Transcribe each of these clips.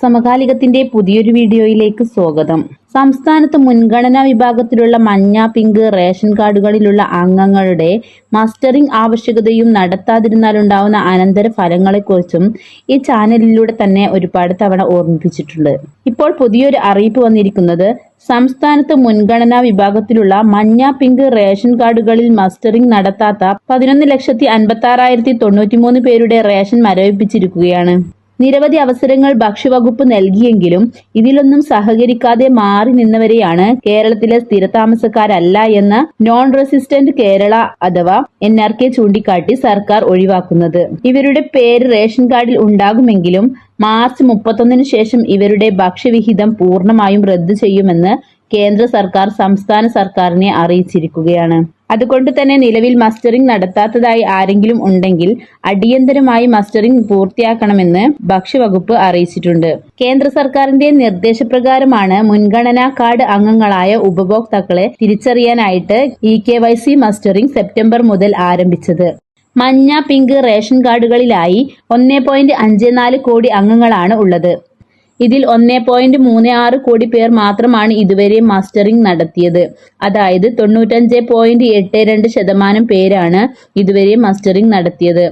സമകാലികത്തിന്റെ പുതിയൊരു വീഡിയോയിലേക്ക് സ്വാഗതം. സംസ്ഥാനത്ത് മുൻഗണനാ വിഭാഗത്തിലുള്ള മഞ്ഞ പിങ്ക് റേഷൻ കാർഡുകളിലുള്ള അംഗങ്ങളുടെ മസ്റ്ററിംഗ് ആവശ്യകതയും നടത്താതിരുന്നാലുണ്ടാവുന്ന അനന്തര ഫലങ്ങളെക്കുറിച്ചും ഈ ചാനലിലൂടെ തന്നെ ഒരുപാട് തവണ ഓർമ്മിപ്പിച്ചിട്ടുണ്ട്. ഇപ്പോൾ പുതിയൊരു അറിയിപ്പ് വന്നിരിക്കുന്നത് സംസ്ഥാനത്ത് മുൻഗണനാ വിഭാഗത്തിലുള്ള മഞ്ഞ പിങ്ക് റേഷൻ കാർഡുകളിൽ മസ്റ്ററിംഗ് നടത്താത്ത പതിനൊന്ന് ലക്ഷത്തി അൻപത്തി ആറായിരത്തി തൊണ്ണൂറ്റിമൂന്ന് പേരുടെ റേഷൻ മരവിപ്പിച്ചിരിക്കുകയാണ്. നിരവധി അവസരങ്ങൾ ഭക്ഷ്യവകുപ്പ് നൽകിയെങ്കിലും ഇതിലൊന്നും സഹകരിക്കാതെ മാറി നിന്നവരെയാണ് കേരളത്തിലെ സ്ഥിരതാമസക്കാരല്ല എന്ന് നോൺ റെസിസ്റ്റന്റ് കേരള അഥവാ എൻ ആർ കെ ചൂണ്ടിക്കാട്ടി സർക്കാർ ഒഴിവാക്കുന്നത്. ഇവരുടെ പേര് റേഷൻ കാർഡിൽ ഉണ്ടാകുമെങ്കിലും മാർച്ച് മുപ്പത്തൊന്നിന് ശേഷം ഇവരുടെ ഭക്ഷ്യവിഹിതം പൂർണമായും റദ്ദു ചെയ്യുമെന്ന് കേന്ദ്ര സർക്കാർ സംസ്ഥാന സർക്കാരിനെ അറിയിച്ചിരിക്കുകയാണ്. അതുകൊണ്ട് തന്നെ നിലവിൽ മസ്റ്ററിംഗ് നടത്താത്തതായി ആരെങ്കിലും ഉണ്ടെങ്കിൽ അടിയന്തരമായി മസ്റ്ററിംഗ് പൂർത്തിയാക്കണമെന്ന് ഭക്ഷ്യവകുപ്പ് അറിയിച്ചിട്ടുണ്ട്. കേന്ദ്ര സർക്കാരിന്റെ നിർദ്ദേശപ്രകാരമാണ് മുൻഗണനാ കാർഡ് അംഗങ്ങളായ ഉപഭോക്താക്കളെ തിരിച്ചറിയാനായിട്ട് E K Y C mustering September മുതൽ ആരംഭിച്ചത്. മഞ്ഞ പിങ്ക് റേഷൻ കാർഡുകളിലായി ഒന്നേ പോയിന്റ് അഞ്ച് നാല് കോടി അംഗങ്ങളാണ് ഉള്ളത്. ഇതിൽ ഒന്നേ പോയിന്റ് മൂന്ന് ആറ് കോടി പേർ മാത്രമാണ് ഇതുവരെ മാസ്റ്ററിംഗ് നടത്തിയത്. അതായത് തൊണ്ണൂറ്റഞ്ച് പോയിന്റ് എട്ട് രണ്ട് ശതമാനം പേരാണ് ഇതുവരെ മാസ്റ്ററിംഗ് നടത്തിയത്.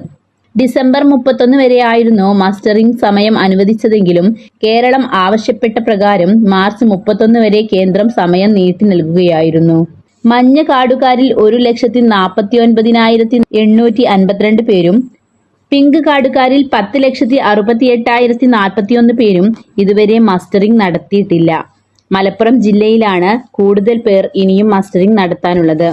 ഡിസംബർ മുപ്പത്തൊന്ന് വരെയായിരുന്നു മാസ്റ്ററിംഗ് സമയം അനുവദിച്ചതെങ്കിലും കേരളം ആവശ്യപ്പെട്ട പ്രകാരം മാർച്ച് മുപ്പത്തൊന്ന് വരെ കേന്ദ്രം സമയം നീട്ടി നൽകുകയായിരുന്നു. മഞ്ഞ കാടുകാരിൽ ഒരു ലക്ഷത്തി നാൽപ്പത്തി ഒൻപതിനായിരത്തി എണ്ണൂറ്റി അൻപത്തിരണ്ട് പേരും പിങ്ക് കാർഡുകാരിൽ പത്ത് ലക്ഷത്തി അറുപത്തി എട്ടായിരത്തി നാൽപ്പത്തിയൊന്ന് പേരും ഇതുവരെ മസ്റ്ററിംഗ് നടത്തിയിട്ടില്ല. മലപ്പുറം ജില്ലയിലാണ് കൂടുതൽ പേർ ഇനിയും മസ്റ്ററിംഗ് നടത്താനുള്ളത്.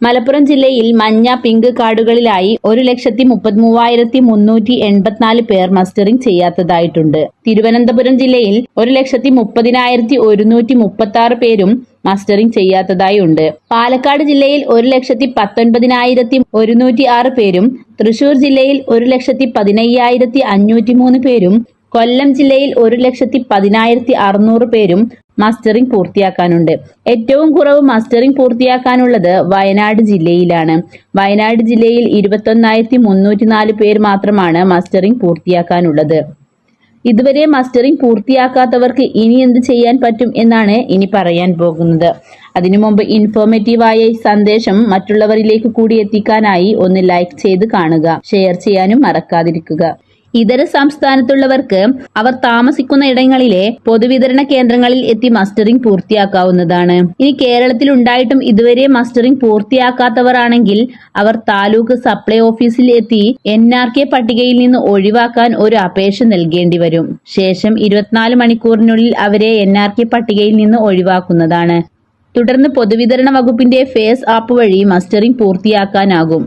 മലപ്പുറം ജില്ലയിൽ മഞ്ഞ പിങ്ക് കാർഡുകളിലായി ഒരു ലക്ഷത്തി മുപ്പത്തിമൂവായിരത്തി മുന്നൂറ്റി എൺപത്തിനാല് പേർ മസ്റ്ററിംഗ് ചെയ്യാത്തതായിട്ടുണ്ട്. തിരുവനന്തപുരം ജില്ലയിൽ ഒരു ലക്ഷത്തി മുപ്പതിനായിരത്തി ഒരുന്നൂറ്റി മുപ്പത്തി ആറ് പേരും മസ്റ്ററിംഗ് ചെയ്യാത്തതായി ഉണ്ട് പാലക്കാട് ജില്ലയിൽ ഒരു ലക്ഷത്തി പത്തൊൻപതിനായിരത്തി ഒരുന്നൂറ്റി ആറ് പേരും തൃശൂർ ജില്ലയിൽ ഒരു ലക്ഷത്തി പതിനയ്യായിരത്തി അഞ്ഞൂറ്റി മൂന്ന് പേരും കൊല്ലം ജില്ലയിൽ ഒരു ലക്ഷത്തി പതിനായിരത്തി അറുന്നൂറ് പേരും മസ്റ്ററിംഗ് പൂർത്തിയാക്കാനുണ്ട്. ഏറ്റവും കുറവ് മസ്റ്ററിംഗ് പൂർത്തിയാക്കാനുള്ളത് വയനാട് ജില്ലയിലാണ്. വയനാട് ജില്ലയിൽ ഇരുപത്തൊന്നായിരത്തി മുന്നൂറ്റി നാല് പേർ മാത്രമാണ് മസ്റ്ററിംഗ് പൂർത്തിയാക്കാനുള്ളത്. ഇതുവരെ മസ്റ്ററിംഗ് പൂർത്തിയാക്കാത്തവർക്ക് ഇനി എന്ത് ചെയ്യാൻ പറ്റും എന്നാണ് ഇനി പറയാൻ പോകുന്നത്. അതിനു മുമ്പ് ഇൻഫോർമേറ്റീവായ സന്ദേശം മറ്റുള്ളവരിലേക്ക് കൂടി എത്തിക്കാനായി ഒന്ന് ലൈക്ക് ചെയ്ത് കാണുക. ഷെയർ ചെയ്യാനും മറക്കാതിരിക്കുക. ഇതര സംസ്ഥാനത്തുള്ളവർക്ക് അവർ താമസിക്കുന്ന ഇടങ്ങളിലെ പൊതുവിതരണ കേന്ദ്രങ്ങളിൽ എത്തി മസ്റ്ററിംഗ് പൂർത്തിയാക്കാവുന്നതാണ്. ഇനി കേരളത്തിൽ ഉണ്ടായിട്ടും ഇതുവരെ മസ്റ്ററിംഗ് പൂർത്തിയാക്കാത്തവർ ആണെങ്കിൽ അവർ താലൂക്ക് സപ്ലൈ ഓഫീസിൽ എത്തി എൻ ആർ കെ പട്ടികയിൽ നിന്ന് ഒഴിവാക്കാൻ ഒരു അപേക്ഷ നൽകേണ്ടി വരും. ശേഷം ഇരുപത്തിനാല് മണിക്കൂറിനുള്ളിൽ അവരെ എൻ ആർ കെ പട്ടികയിൽ നിന്ന് ഒഴിവാക്കുന്നതാണ്. തുടർന്ന് പൊതുവിതരണ വകുപ്പിന്റെ ഫേസ് ആപ്പ് വഴി മസ്റ്ററിംഗ് പൂർത്തിയാക്കാനാകും.